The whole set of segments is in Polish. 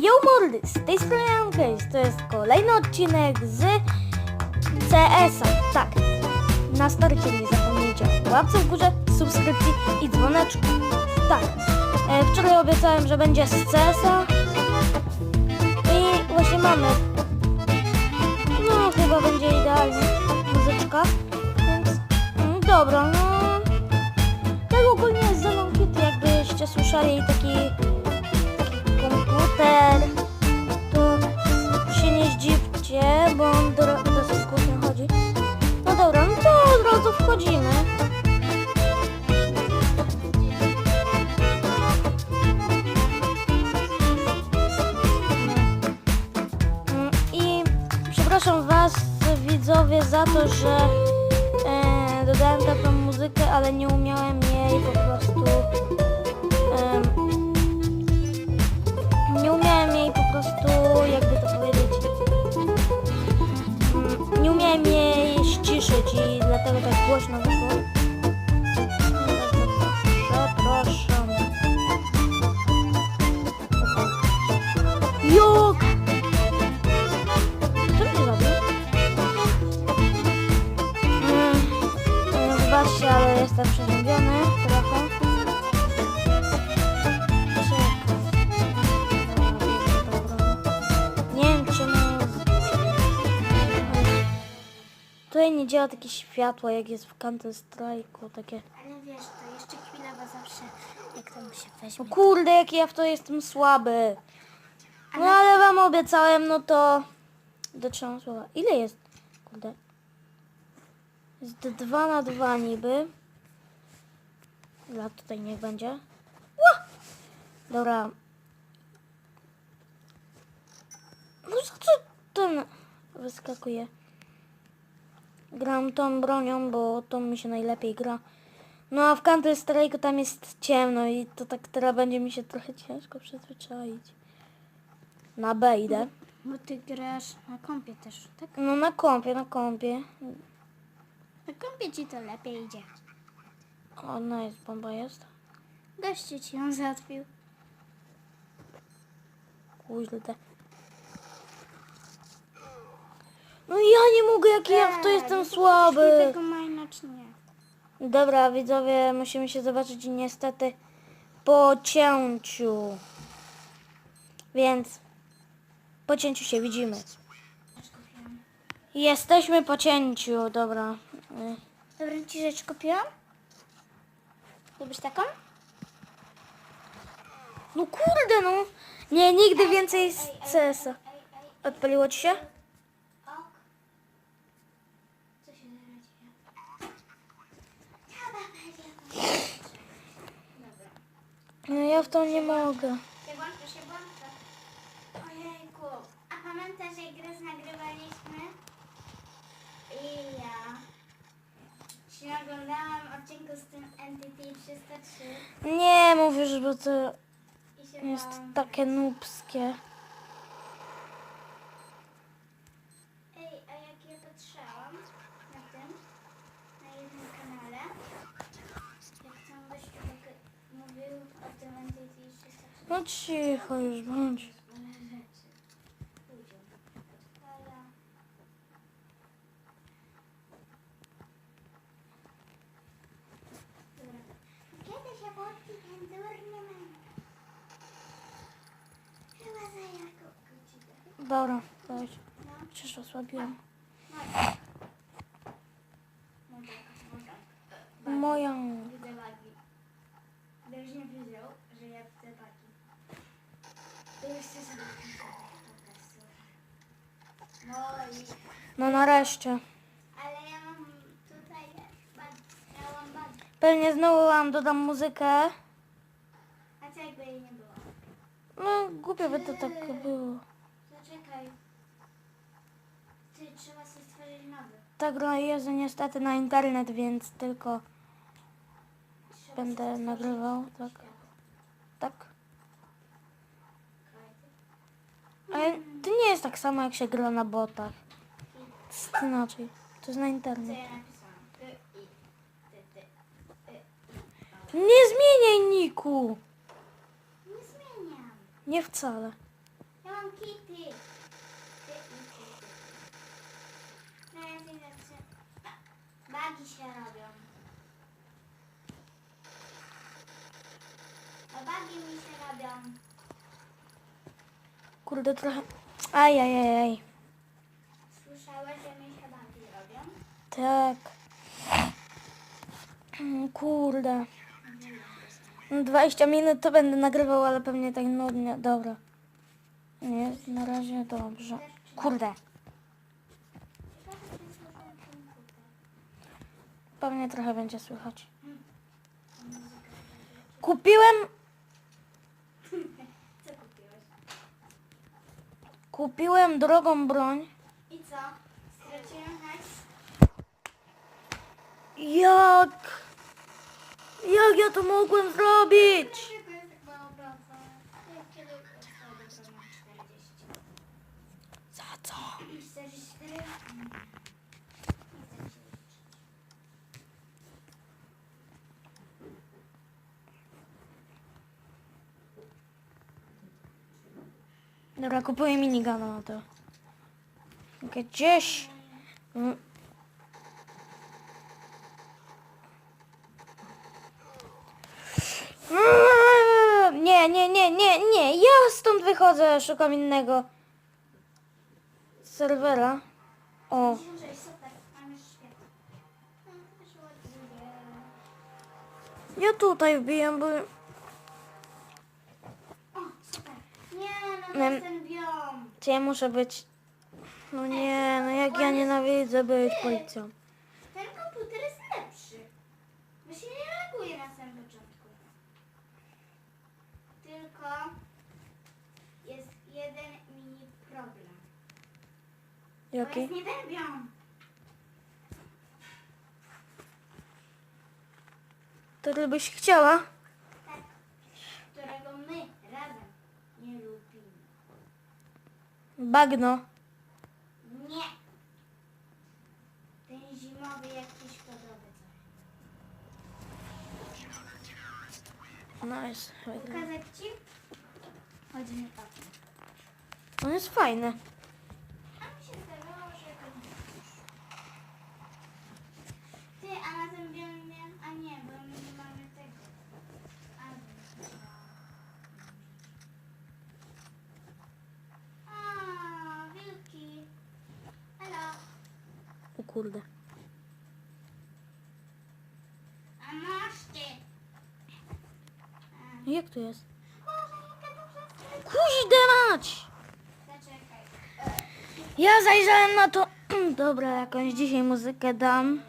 Yo mordy, z tej strony Case, to jest kolejny odcinek z CS-a. Tak, na starcie nie zapomnijcie łapce w górze, subskrypcji i dzwoneczku. Tak, e, wczoraj obiecałem, że będzie z CS-a i właśnie mamy. No, chyba będzie idealnie muzyczka, więc mm, dobra, no. Tak ogólnie jest ze jakbyście słyszeli taki komputer, dlatego tak Tutaj nie działa takie światło jak jest w Counter Strike'u, takie. Ale wiesz, to jeszcze chwila, bo zawsze jak tam się No weźmie. kurde, jaki ja w to jestem słaby. No ale wam obiecałem, no to dotrzymam słowa. Ile jest? Kurde. Jest dwa na dwa niby. Dla tutaj niech będzie. Ła! Dobra. No co ten wyskakuje? Gram tą bronią, bo tą mi się najlepiej gra. No a w Counter Strike tam jest ciemno i to tak teraz będzie mi się trochę ciężko przyzwyczaić. Na B idę. Bo ty grasz na kompie też, tak? No na kompie, na kompie. Na kompie ci to lepiej idzie. O, nice, bomba jest. Goście ci ją załatwił. Kurde. No ja nie mogę, jaki ja w to jestem Jeśli słaby. tego nie. Dobra, widzowie, musimy się zobaczyć niestety po cięciu. Więc po cięciu się widzimy. Jesteśmy po cięciu, dobra. Y, Dobra, ci rzecz kupiłam? Lubisz taką? No kurde, no. Nie, nigdy więcej z CS-a. Odpaliło ci się? Ok. Co się zaraz No ja w to nie mogę. Się włącza, się włącza. Ojejku. A pamiętasz jak grę nagrywaliśmy? I ja się oglądałam odcinku z tym Entity 303 Nie mówisz, bo to jest bałam. takie nubskie. Ej, a jak ja patrzyłam na tym, na jednym kanale, jak tam gościu tak mówił o tym Entity 303 No cicho już bądź. ale rzeczy. Ludziom. Odpala. Dobra. Kiedy się włączy ten durny mem? Chyba za jaką godzinę. Dobra, chodź. No, Przecież osłabiłem. no tak, no tak. Moją. Widzę wagi. Gdybyś nie wiedział, że ja widzę wagi. To już się zamknę po prostu. No. No nareszcie. Ale ja mam tutaj. Ja mam bag. Pewnie znowu wam dodam muzykę. A co jakby jej nie było? No głupio by to tak było. Zaczekaj. Ty, trzeba sobie stworzyć nowy. Ta gra jest niestety na internet, więc tylko Trzeba będę sobie stworzyć nagrywał, tak. Tak. Nie jest tak samo jak się gra na botach. To inaczej. To jest na internet. Nie zmieniaj niku! Nie zmieniam. Nie wcale. ja jak się... Bagi się robią. A bagi mi się robią. Kurde, trochę... Ajajajaj. Słyszałeś, że mi się bagi robią? Tak. Mm, Kurde. 20 minut to będę nagrywał, ale pewnie tak nudnie. Dobra. Nie, na razie dobrze. Kurde. Pewnie trochę będzie słychać. Kupiłem, Co kupiłeś? Kupiłem drogą broń. I co? Straciłem hajs? Jak? Jak ja to mogłem zrobić? Dlaczego jest tak mało praca? Jak kiedy sobie zrobię 40? Za co? 44? Nie chcę mi się liczyć. Dobra, kupuję minigana na to. Gdzieś. Mm. Mm, Nie, nie, nie, nie, nie. Ja stąd wychodzę, szukam innego serwera. O, 56, super. Mam już świetnie. No, wyszło dwie. ja tutaj wbijam, bo... O, super. To biom. Czy ja muszę być... No nie, no jak ja nienawidzę być policją. Ten komputer jest lepszy. Bo się nie reaguje na samym początku. Tylko jest jeden mini problem. To Jaki? jest nie ten biom. Który byś chciała? Tak. Którego my razem nie lubimy. Bagno. Nie. Ten zimowy jakiś podobny coś. Nice. Pokazać ci? Chodź nie tak. On jest fajny. A mi się zdawało, że to nie Ty, a na tym biomie... A nie, bo my nie mamy tego. A, A, wilki. Halo. O kurde. A masz ty. A. Jak to jest? Kuźdę mać! Ja zajrzałem na to... Dobra, jakąś dzisiaj muzykę dam.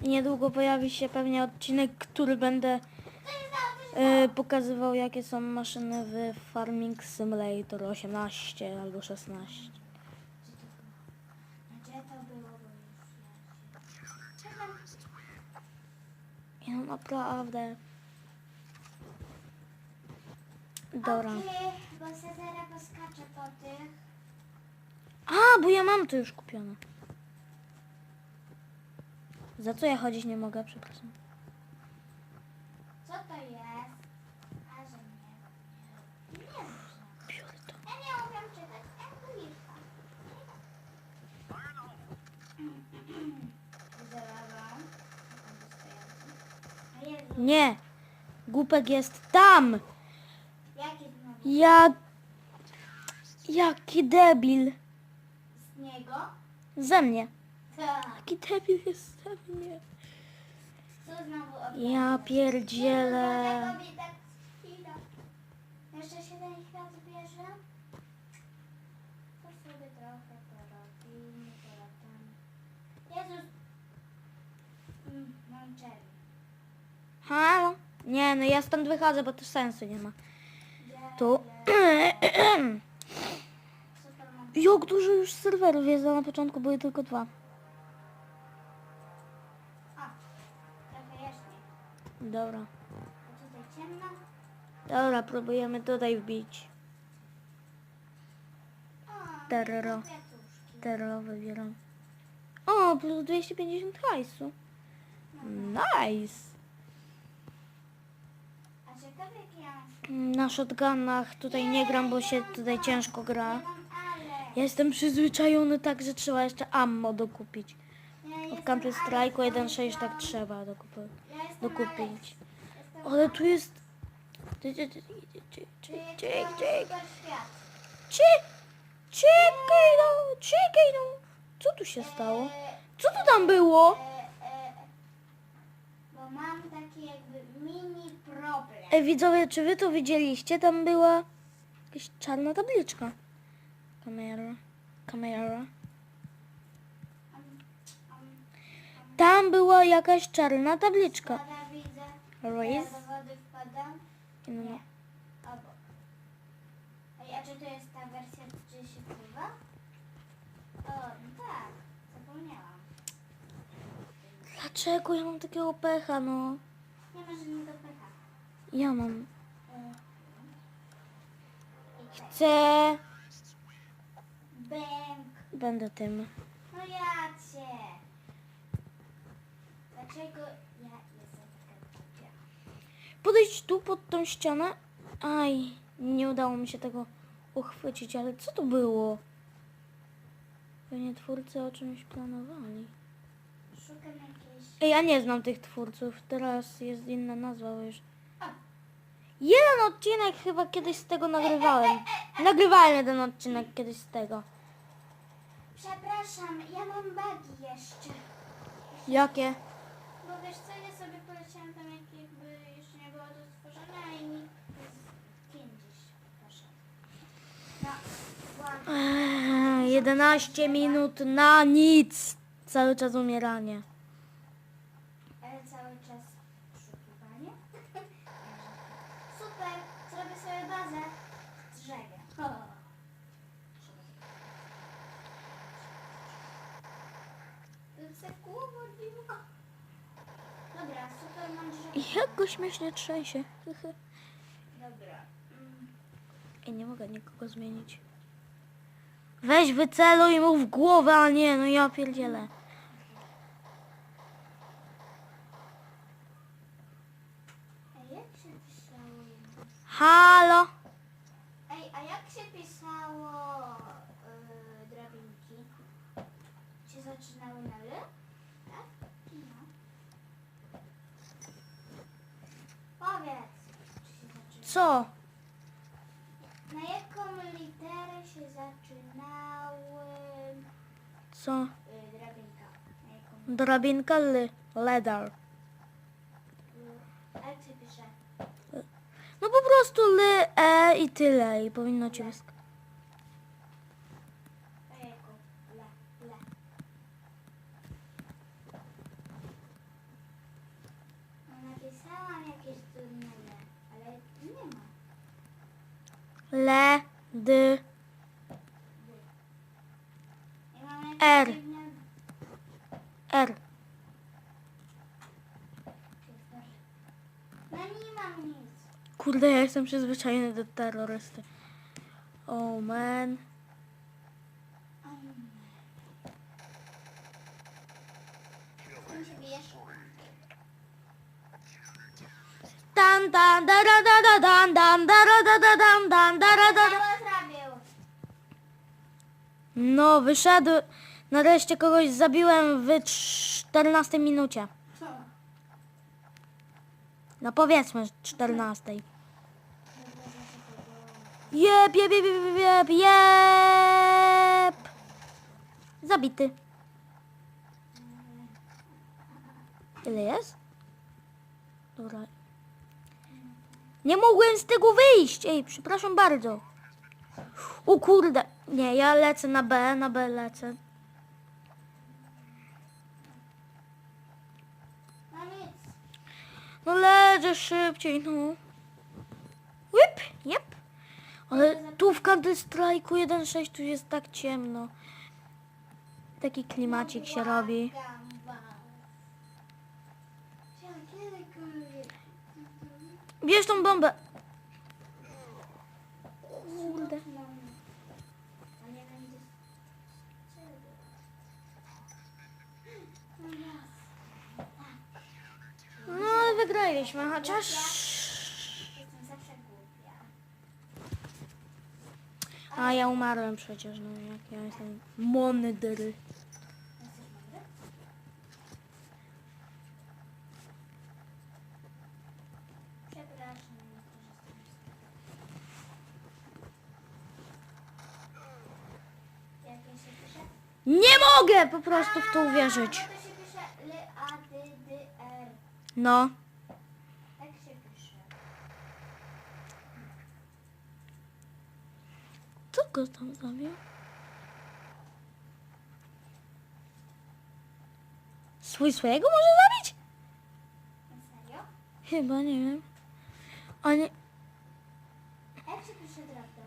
Niedługo pojawi się pewnie odcinek, który będę e, pokazywał jakie są maszyny w Farming Simulator 18 albo 16. Gdzie to było, bo już ja no naprawdę... Dobra. Bo se zaraz poskaczę po tych. A, bo ja mam to już kupione. Za co ja chodzić nie mogę, przepraszam. Co to jest? A, że nie. Nie można. Biorę to. Ja nie umiem czytać angielska. Zerwałam. A Jezu, Nie! Głupek jest tam! Jak... Jaki debil. Z niego? Ze mnie. Tak. Jaki debil jest ze mnie. Co znowu Ja oglądasz? pierdzielę. Dlaczego mi tak chwila? Jeszcze się ten świat bierze? To sobie trochę porobimy, polatamy. Jezus! Mm, mam czerwień. Halo? Nie, no ja stąd wychodzę, bo to sensu nie ma. Mam. Jak dużo już serwerów jest, a na początku były tylko dwa. Dobra. Dobra, próbujemy tutaj wbić. Kwiatuszki. Terror wybieram. O, plus 250 hajsu. Nice. A że Ciekawe jakie ja mam. Na shotgunach tutaj nie gram, bo się tutaj ciężko gra. Ja jestem przyzwyczajony tak, że trzeba jeszcze ammo dokupić. W Counter Strike'u ale, 1.6 tak trzeba dokupić. Ale tu jest... Czekaj no, czekaj no. Co tu się stało? Co tu tam było? bo mam taki jakby mini problem. Ej widzowie, czy wy to widzieliście? Tam była jakaś czarna tabliczka. Kamera, kamera. Tam była jakaś czarna tabliczka. Wpadam. No, no. A czy to jest ta wersja, gdzie się pływa? O, tak. Zapomniałam. Dlaczego ja mam takiego pecha, no? Nie ma żadnego pecha. Ja mam. Chcę... Bęk. Będę tym. No ja cię. Dlaczego ja jestem taka głupia? Podejść tu pod tą ścianę. Aj, nie udało mi się tego uchwycić, ale co to było? Pewnie twórcy o czymś planowali. Szukam jakiejś... Ej, ja nie znam tych twórców. Teraz jest inna nazwa bo już. Jeden odcinek chyba kiedyś z tego nagrywałem. Nagrywałem jeden odcinek kiedyś z tego. przepraszam, ja mam bugi jeszcze. Jakie? Bo wiesz co, ja sobie poleciałam tam jak jakby jeszcze nie było to stworzone i mi z 50 poszedł. No. Eee, 11 minut na nic. Cały czas umieranie. Ale cały czas poszukiwanie. Super, zrobię sobie bazę z drzewie. Se kłowo dziwa. Dobra, super, mam drzewo. Jak go śmiesznie trzęsie. Dobra. Mm. Ej, nie mogę nikogo zmienić. Weź wyceluj mu w głowę, a nie, no ja pierdzielę. Halo? Ej, a jak się pisało yy, drabinki? Się zaczynały na L? Tak? No. Powiedz, czy się zaczynały? Co? Na jaką literę się zaczynały Co? yy, drabinka? Na jaką? Drabinka L. Ledar. A jak się pisze? No po prostu L, E i tyle. I powinno ci wysk... Ojejku, le, le. No napisałam jakieś trudne le, ale nie ma. Le, D, I mam jakieś R. R. Kurde, ja jestem przyzwyczajony do terrorysty. Oh man. Dan dan da da da da dan dan da da da da dan dan da da da da. Co zrobił? No, wyszedł. Nareszcie kogoś zabiłem w 14 minucie. Co? No powiedzmy 14. Jep, jep, jep, jep, jep, jep. Zabity. Ile jest? Dobra. Nie mogłem z tego wyjść. Ej, przepraszam bardzo. O kurde. Nie, ja lecę na B, na B lecę. No nic. No lecę szybciej, no. Whip, jep. Ale tu w Counter Strike'u 1.6 tu jest tak ciemno. Taki klimacik się robi. Bierz tą bombę. przegraliśmy, chociaż... A ja umarłem przecież, no jak ja jestem mądry. Nie mogę po prostu w to uwierzyć. No. Co go tam zabił? Swój swojego może zabić? Serio? Chyba, nie wiem. A nie... Jak się pisze draptor?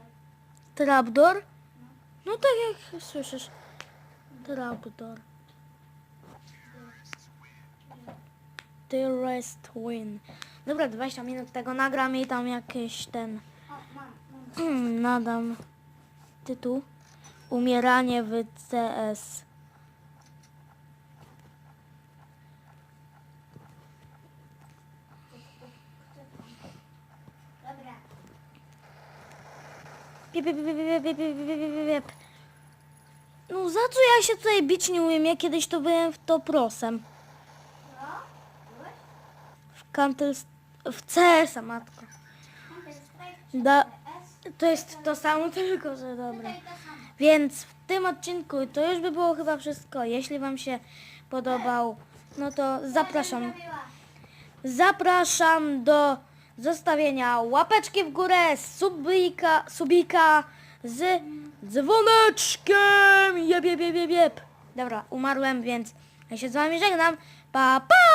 Trapdoor? No tak jak słyszysz. Trapdoor. The rest win. Dobra, 20 minut tego nagram i tam jakiś ten... O, mam, mam. Hmm, nadam tytuł? Umieranie w CS. No za co ja się tutaj bić nie umiem? Ja kiedyś to byłem w to prosem. W Counter... W CS-a, matko. Da... To jest to samo, tylko że dobra. Więc w tym odcinku to już by było chyba wszystko. Jeśli Wam się podobał, no to zapraszam. Zapraszam do zostawienia łapeczki w górę, subika, subika z dzwoneczkiem. Jeb, jeb, jeb, jeb, jeb. Dobra, umarłem, więc ja się z Wami żegnam. Pa, pa!